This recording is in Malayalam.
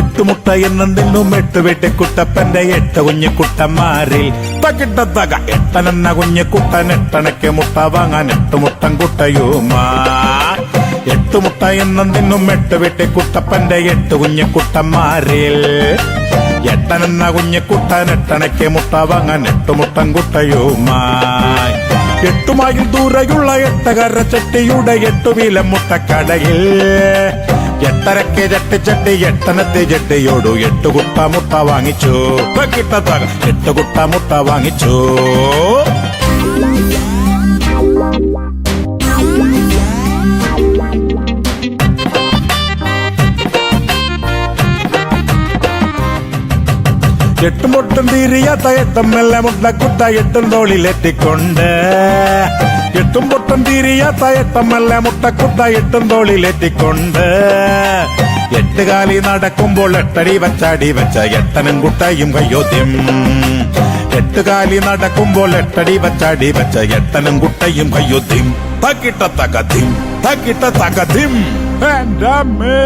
എട്ട് മുട്ട എന്നും തിന്നും എട്ട് വെട്ടിക്കുട്ടപ്പന്റെ എട്ട് കുഞ്ഞിക്കുട്ടന്മാരിൽ തകിട്ട തക എട്ടനെന്ന കുഞ്ഞു കുട്ടൻ എട്ടണയ്ക്ക് മുട്ട വാങ്ങാൻ എട്ട് മുട്ടൻ കുട്ടയുമാ. എട്ട് മുട്ട എന്നും തിന്നും എട്ട് വെട്ടിക്കുട്ടപ്പന്റെ എട്ട് എട്ടനെന്ന എട്ടനെന്ന കുട്ടൻ എട്ടണയ്ക്ക് മുട്ട വാങ്ങാൻ എട്ട് മുട്ടൻ കുട്ടയുമായി എട്ടുമായിൽ ദൂരെയുള്ള എട്ടകര ചട്ടിയുടെ എട്ടുവീല മുട്ടക്കടയിൽ. എട്ടരക്ക് ചട്ടി എട്ടനത്തെ ചട്ടിയോടു എട്ടുകുട്ട മുട്ട വാങ്ങിച്ചു. കിട്ടത്താക എട്ട് കുട്ട മുട്ട വാങ്ങിച്ചു. എട്ടും മുട്ടും തീരിയാത്ത എട്ടും മെല്ലെ മുട്ട കുട്ട എട്ടും തോളിലെത്തിക്കൊണ്ട് എട്ടും പൊട്ടും തിരിയാത്ത എട്ടമല്ല മെല്ലെ മുട്ടക്കുട്ട എട്ടും തോളിലെത്തിക്കൊണ്ട് എട്ടുകാലി നടക്കുമ്പോൾ എട്ടടി വച്ചടി വച്ച എട്ടനും കുട്ടയും കയ്യോദ്യം. എട്ടുകാലി നടക്കുമ്പോൾ എട്ടടി വച്ചടി വച്ച എട്ടനും കുട്ടയും കയ്യോദ്യം. തക്കിട്ട തകതിം തക്കിട്ട തകതിം. അമ്മേ.